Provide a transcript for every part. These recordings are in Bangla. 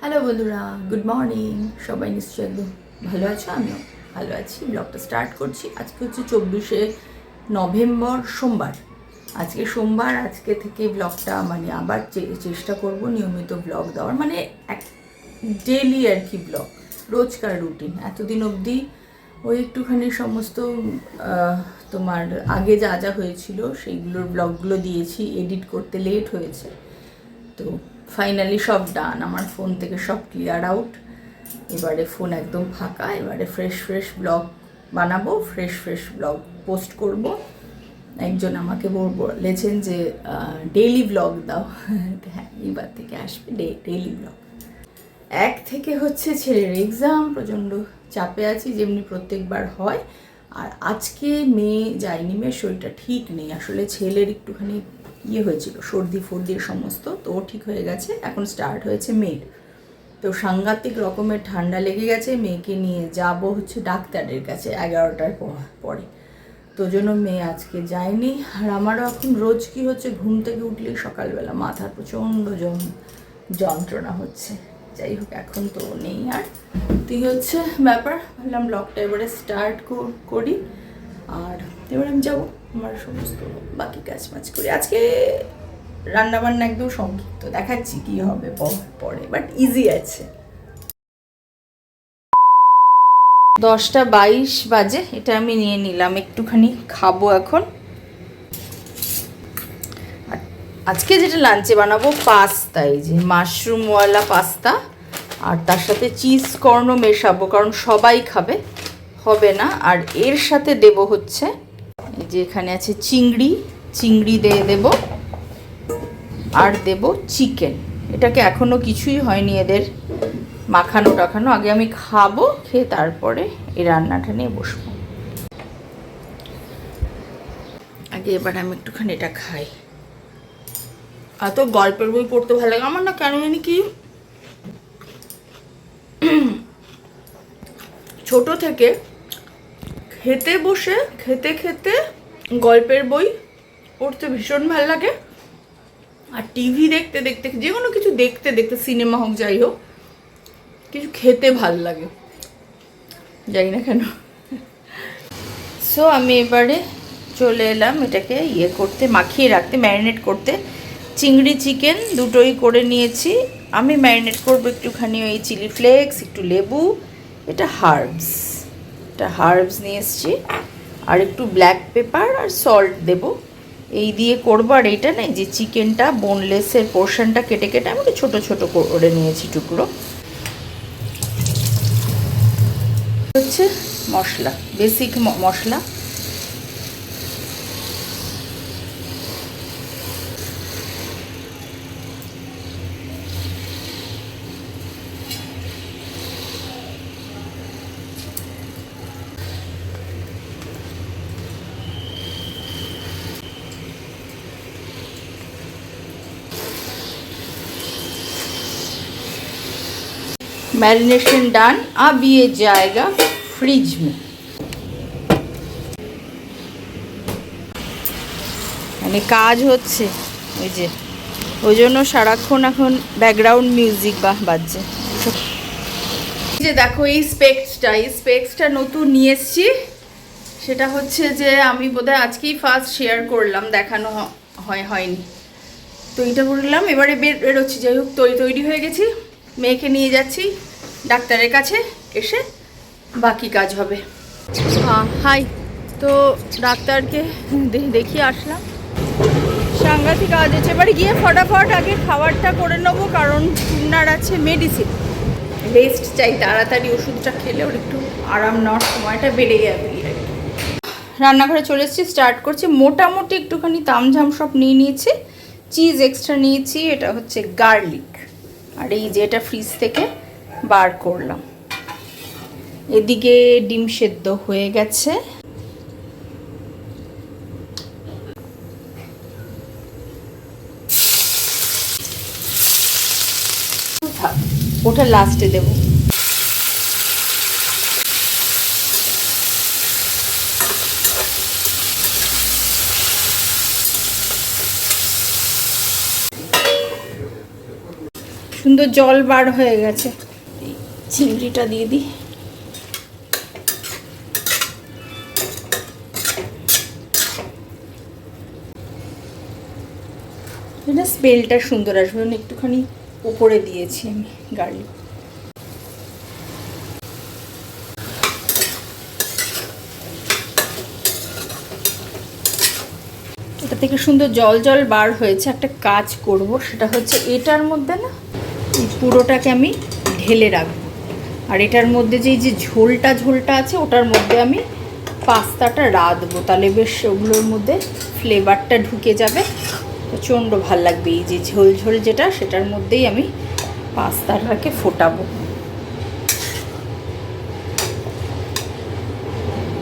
হ্যালো বন্ধুরা। গুড মর্নিং সবাই নিশ্চয়ই একদম ভালো আছো? আমিও ভালো আছি। ব্লগটা স্টার্ট করছি। আজকে হচ্ছে চব্বিশে নভেম্বর, সোমবার। আজকে সোমবার, আজকে থেকে ব্লগটা মানে আবার চেষ্টা করব নিয়মিত ব্লগ দেওয়ার। মানে এক ডেলি আর কি ব্লগ রোজকার রুটিন এতদিন অবধি ওই একটুখানি সমস্ত তোমার আগে যা যা হয়েছিল, সেইগুলোর ব্লগগুলো দিয়েছি। এডিট করতে লেট হয়েছে। তো ফাইনালি সব ডান আমার ফোন থেকে সব ক্লিয়ার আউট এবারে ফোন একদম ফাঁকা, এবারে ফ্রেশ ফ্রেশ ব্লগ বানাবো ফ্রেশ ফ্রেশ ব্লগ পোস্ট করব। একজন আমাকে বল- বলেছেন যে ডেইলি ব্লগ দাও। হ্যাঁ এবার থেকে আসবে ডেইলি ব্লগ এক থেকে হচ্ছে ছেলের এক্সাম প্রচণ্ড চাপে আছি, যেমনি প্রত্যেকবার হয়। আর আজকে মেয়ে যায়নি, মেয়ের শরীরটা ঠিক নেই। আসলে ছেলের একটুখানি ইয়ে হয়েছিল, সর্দি ফর্দি সমস্ত, তো ঠিক হয়ে গেছে, এখন স্টার্ট হয়েছে মেয়ের তো সাংঘাতিক রকমের ঠান্ডা লেগে গেছে, মেয়েকে নিয়ে যাব হচ্ছে ডাক্তারের কাছে এগারোটার পরে তো জন্য মেয়ে আজকে যায়নি, আর আমারও এখন রোজ কি হচ্ছে, ঘুম থেকে উঠলেই সকালবেলা মাথার প্রচণ্ড যন যন্ত্রণা হচ্ছে। যাই হোক, এখন তো নেই আর। তুই হচ্ছে ব্যাপার, ভাবলাম ব্লগটা এবারে স্টার্ট করি, আর এবার আমি যাব। আমার সমস্ত বাকি কাজ মাজ করি। আজকে রান্না বান্না একদম সংক্ষিপ্ত, দেখাচ্ছি কি হবে পরে বাট ইজি আছে। দশটা বাইশ বাজে, এটা আমি নিয়ে নিলাম, একটুখানি খাব এখন। আজকে যেটা লাঞ্চে বানাবো পাস্তা, এই যে মাশরুমওয়ালা পাস্তা, আর তার সাথে চিজ কর্ন মেশাবো, কারণ সবাই খাবে, হবে না। আর এর সাথে দেব হচ্ছে যে এখানে আছে চিংড়ি চিংড়ি দিয়ে দেব, আর দেব চিকেন। এটাকে এখনও কিছুই হয়নি এদের মাখানো টাখানো। আগে আমি খাব, খেয়ে তারপরে এই রান্নাটা নিয়ে বসবো। আগে এবার আমি একটুখানি এটা খাই। আর তো গল্পের বই পড়তে ভালো লাগে? আমার না কেন জানি কি, ছোট থেকে খেতে বসে, খেতে খেতে গল্পের বই পড়তে ভীষণ ভালো লাগে। আর টিভি দেখতে দেখতে, যে কোনো কিছু দেখতে দেখতে, সিনেমা হোক, যাই হোক, কিছু খেতে ভালো লাগে। জানি না কেন। সো আমি এবারে চলে এলাম এটাকে ইয়ে করতে, মাখিয়ে রাখতে, ম্যারিনেট করতে। চিংড়ি চিকেন দুটোই করে নিয়েছি। আমি ম্যারিনেট করব একটুখানি ওই চিলি ফ্লেক্স, একটু লেবু, এটা হার্বস। এটা হার্বস নিয়ে এসছি। আর একটু ব্ল্যাক পেপার আর সল্ট দেব। এই দিয়ে করব। আর এইটা নেই যে চিকেনটা বোনলেসের পোর্শনটা কেটে কেটে আমি একটু ছোটো ছোটো করে নিয়েছি টুকরো। হচ্ছে মশলা বেসিক মশলা। मैरिनेशन डन अब ये जाएगा फ्रिज में মানে কাজ হচ্ছে ওই যে ওই জন্য সারাক্ষণ এখন ব্যাকগ্রাউন্ড মিউজিক বা বাজছে এই যে দেখো এই স্পেক্সটা এই স্পেক্সটা নতুন নিয়ে এসছি সেটা হচ্ছে যে আমি বোধহয় আজকেই ফার্স্ট শেয়ার করলাম দেখানো হ- হয় হয়নি তো এইটা বললাম এবারে বের বেরোচ্ছি যাই হোক তৈরি তৈরি হয়ে গেছি মেয়েকে নিয়ে যাচ্ছি ডাক্তারের কাছে এসে বাকি কাজ হবে। হাই। তো ডাক্তারকে দেখিয়ে আসলাম। সাংঘাতিক কাজ হচ্ছে এবার গিয়ে ফটাফট আগে খাবারটা করে নেব, কারণ টুনার আছে মেডিসিন রেস্ট চাই, তাড়াতাড়ি ওষুধটা খেলে ওর একটু আরাম নেওয়ার সময়টা বেড়ে যাবে। রান্নাঘরে চলে এসেছি স্টার্ট করছি। মোটামুটি একটুখানি তামঝাম সব নিয়ে নিয়েছি। চিজ এক্সট্রা নিয়েছি, এটা হচ্ছে গার্লিক আর এই যে এটা ফ্রিজ থেকে বার করলাম। এদিকে ডিম সেদ্ধ হয়ে গেছে। ওটা লাস্টে দেবো। সুন্দর জল বার হয়ে গেছে। চিংড়িটা দিয়ে দিই। এটা স্মেলটা সুন্দর আসবে একটুখানি উপরে দিয়েছি আমি গার্লিক। এটা থেকে সুন্দর জল জল বার হয়েছে, একটা কাজ করব, সেটা হচ্ছে এটার মধ্যে না পুরোটাকে আমি ঢেলে রাখব। আর এটার মধ্যে যে, এই যে ঝোলটা ঝোলটা আছে, ওটার মধ্যে আমি পাস্তাটা রাঁধবো। তাহলে বেশ ওগুলোর মধ্যে ফ্লেভারটা ঢুকে যাবে। প্রচণ্ড ভালো লাগবে। এই যে ঝোল ঝোল যেটা, সেটার মধ্যেই আমি পাস্তাটাকে ফোটাবো।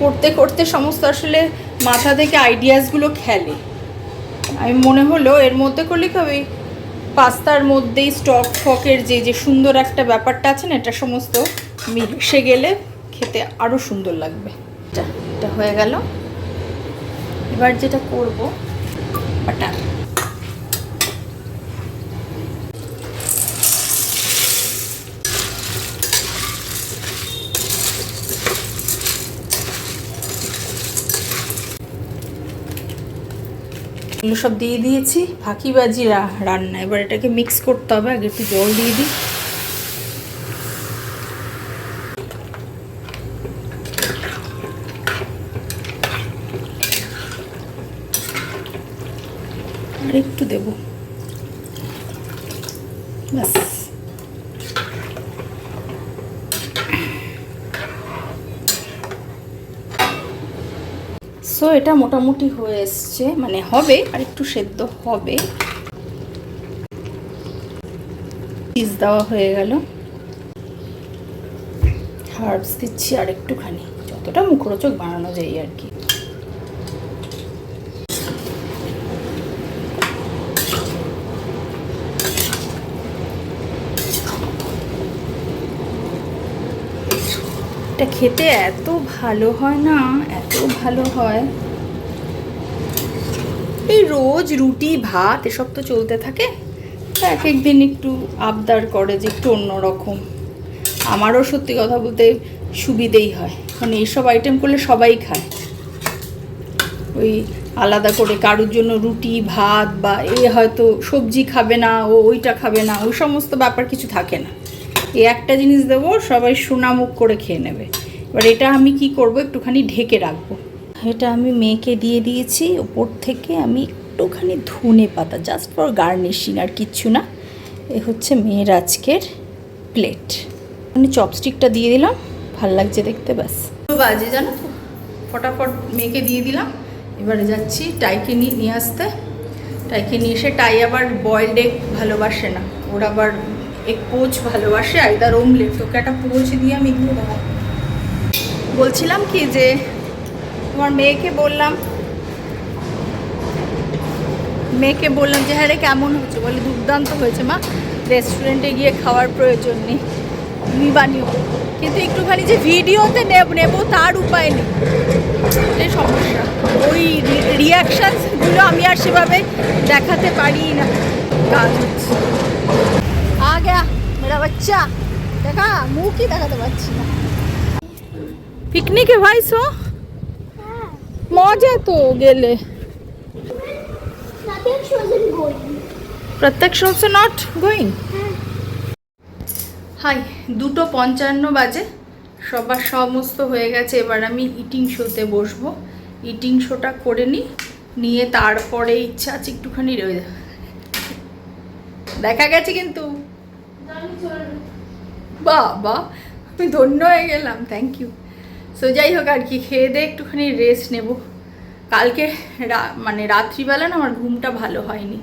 করতে করতে সমস্ত আসলে মাথা থেকে আইডিয়াসগুলো খেলে। আমি মনে হলো এর মধ্যে করলে কি হবে? পাস্তার মধ্যেই স্টক ফকের যে যে সুন্দর একটা ব্যাপারটা আছে না, এটা সমস্ত মিশে গেলে খেতে আরও সুন্দর লাগবে। এটা এটা হয়ে গেল। এবার যেটা করব, বাটার। এগুলো সব দিয়ে দিয়েছি। ফাঁকিবাজি রান্না। এবার এটাকে মিক্স করতে হবে। আগে একটু জল দিয়ে দিই। আর একটু দেব ব্যাস সো এটা মোটামুটি হয়ে এসছে মানে হবে, আর একটু সেদ্ধ হবে। চিজ দেওয়া হয়ে গেল। হার্বস দিচ্ছি আর একটুখানি। যতটা মুখরোচক বানানো যায় আর কি। এটা খেতে এত ভালো হয় না, এত ভালো হয়। এই রোজ রুটি, ভাত এসব তো চলতে থাকে। এক এক দিন একটু আবদার করে যে একটু অন্যরকম। আমারও সত্যি কথা বলতে সুবিধেই হয়। মানে এইসব আইটেম করলে সবাই খায়। ওই আলাদা করে কারোর জন্য রুটি, ভাত বা এ হয়তো সবজি খাবে না, ও ওইটা খাবে না, ওই সমস্ত ব্যাপার কিছু থাকে না। এই একটা জিনিস দেবো, সবাই সোনামুখ করে খেয়ে নেবে। এবার এটা আমি কি করব, একটুখানি ঢেকে রাখব। এটা আমি মেয়েকে দিয়ে দিয়েছি, ওপর থেকে আমি একটুখানি ধনে পাতা জাস্ট ফর গার্নিশিং আর কিচ্ছু না। এ হচ্ছে মেয়ের আজকের প্লেট আমি চপস্টিকটা দিয়ে দিলাম, ভালো লাগছে দেখতে, ব্যাস। বাজে জানো ফটাফট মেয়েকে দিয়ে দিলাম। এবারে যাচ্ছি টাইকে নিয়ে নিয়ে আসতে। টাইকে নিয়ে এসে টাই আবার বয়েলড এগ ভালোবাসে না, ওর আবার এক পোচ ভালোবাসে, আইদার ওমলেট তোকে একটা পোচ দিয়ে আমি দিয়ে দেবো। বলছিলাম কি যে, তোমার মেয়েকে বললাম মেয়েকে বললাম যে হ্যাঁ রে, কেমন হয়েছে? বলে, দুর্দান্ত হয়েছে মা। রেস্টুরেন্টে গিয়ে খাওয়ার প্রয়োজন নেই। তুমি বানিও। কিন্তু একটুখানি যে ভিডিওতে নেব নেব, তার উপায় নেই। এটাই সমস্যা। ওই রিয়াকশানসগুলো আমি আর সেভাবে দেখাতে পারি না। কাজ হচ্ছে। আ গয়া মেরা বাচ্চা দেখা মুখই দেখাতে পারছি না পিকনিকে ভাই সো মজা তো গেলে. প্রত্যেক শোস নট গোয়িং হাই দুটো পঞ্চান্ন বাজে। সবার সমস্ত হয়ে গেছে এবার আমি ইটিং শোতে বসবো। ইটিং শোটা করে নিই নিয়ে তারপরে ইচ্ছা আছে একটুখানি রয়ে দেখা গেছে কিন্তু। বাবা, আমি ধন্য হয়ে গেলাম থ্যাংক ইউ সো যাই হোক আর কি, খেয়ে দিয়ে একটুখানি রেস্ট নেব। কালকে মানে রাত্রিবেলা না আমার ঘুমটা ভালো হয়নি।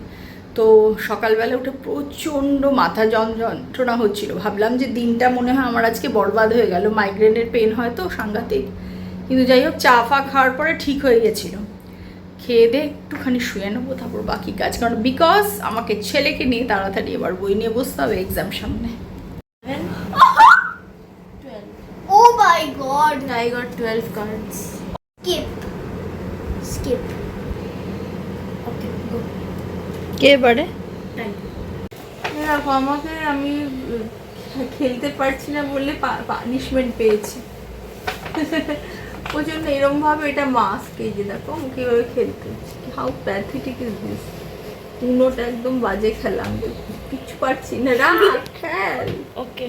তো সকালবেলা উঠে প্রচণ্ড মাথা যন যন্ত্রণা হচ্ছিল। ভাবলাম যে দিনটা মনে হয় আমার আজকে বরবাদ হয়ে গেল মাইগ্রেনের পেন হয় তো সাংঘাতিক। কিন্তু যাই হোক, চা ফা খাওয়ার পরে ঠিক হয়ে গেছিল। খেয়ে দিয়ে একটুখানি শুয়ে নেব, তারপর বাকি কাজ। কারণ বিকজ আমাকে ছেলেকে নিয়ে তাড়াতাড়ি এবার বই নিয়ে বসতে হবে এক্সাম সামনে। God. I got 12 cards. Skip. Skip. Okay, go. K Uh, দেখো আমাকে আমি খেলতে পারছি না বলে পানিশমেন্ট পেয়েছি ওই জন্য এরম ভাবে এটা মাস্ক এই যে দেখো আমাকে এভাবে খেলতে হাউ প্যাথেটিক ইজ দিস উনোটা একদম বাজে খেলা আমি তো কিচ্ছু পারছি না রাখ খেল ওকে